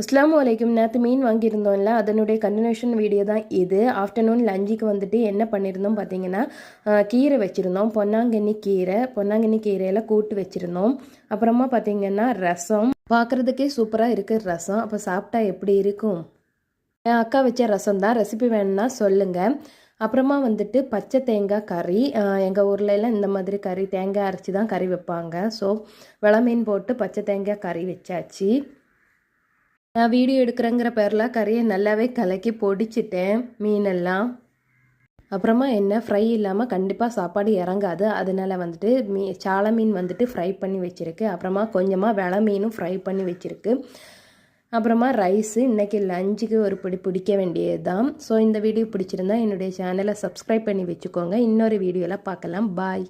அஸ்லாம் வலைக்கும் நேற்று மீன் வாங்கியிருந்தோம்ல அதனுடைய கண்டினியூஷன் வீடியோ தான் இது. ஆஃப்டர்நூன் லஞ்சுக்கு வந்துட்டு என்ன பண்ணியிருந்தோம் பார்த்தீங்கன்னா கீரை வச்சுருந்தோம். பொன்னாங்கண்ணி கீரை பொன்னாங்கண்ணி கீரையில் கூட்டு வச்சுருந்தோம். அப்புறமா பார்த்தீங்கன்னா ரசம். பார்க்குறதுக்கே சூப்பராக இருக்குது ரசம். அப்போ சாப்பிட்டா எப்படி இருக்கும்? என் அக்கா வச்ச ரசம் தான். ரெசிபி வேணும்னா சொல்லுங்கள் அப்புறமா வந்துட்டு பச்சை தேங்காய் கறி. எங்கள் ஊர்ல எல்லாம் இந்த மாதிரி கறி தேங்காய் அரைச்சி தான் கறி வைப்பாங்க. ஸோ மீன் போட்டு பச்சை தேங்காய் கறி வச்சாச்சு. நான் வீடியோ எடுக்கிறேங்கிற பேரில் கறியை நல்லாவே கலக்கி பொடிச்சிட்டேன் மீனெல்லாம். அப்புறமா என்ன ஃப்ரை இல்லாமல் கண்டிப்பாக சாப்பாடு இறங்காது. அதனால வந்துட்டு மீ சால மீன் வந்துட்டு ஃப்ரை பண்ணி வச்சுருக்கு. அப்புறமா கொஞ்சமாக வெள மீனும் ஃப்ரை பண்ணி வச்சுருக்கு. அப்புறமா ரைஸு இன்றைக்கி லஞ்சுக்கு ஒரு பிடி பிடிக்க வேண்டியது தான் ஸோ இந்த வீடியோ பிடிச்சிருந்தா என்னுடைய சேனலை சப்ஸ்கிரைப் பண்ணி வச்சுக்கோங்க. இன்னொரு வீடியோவில் பார்க்கலாம். பாய்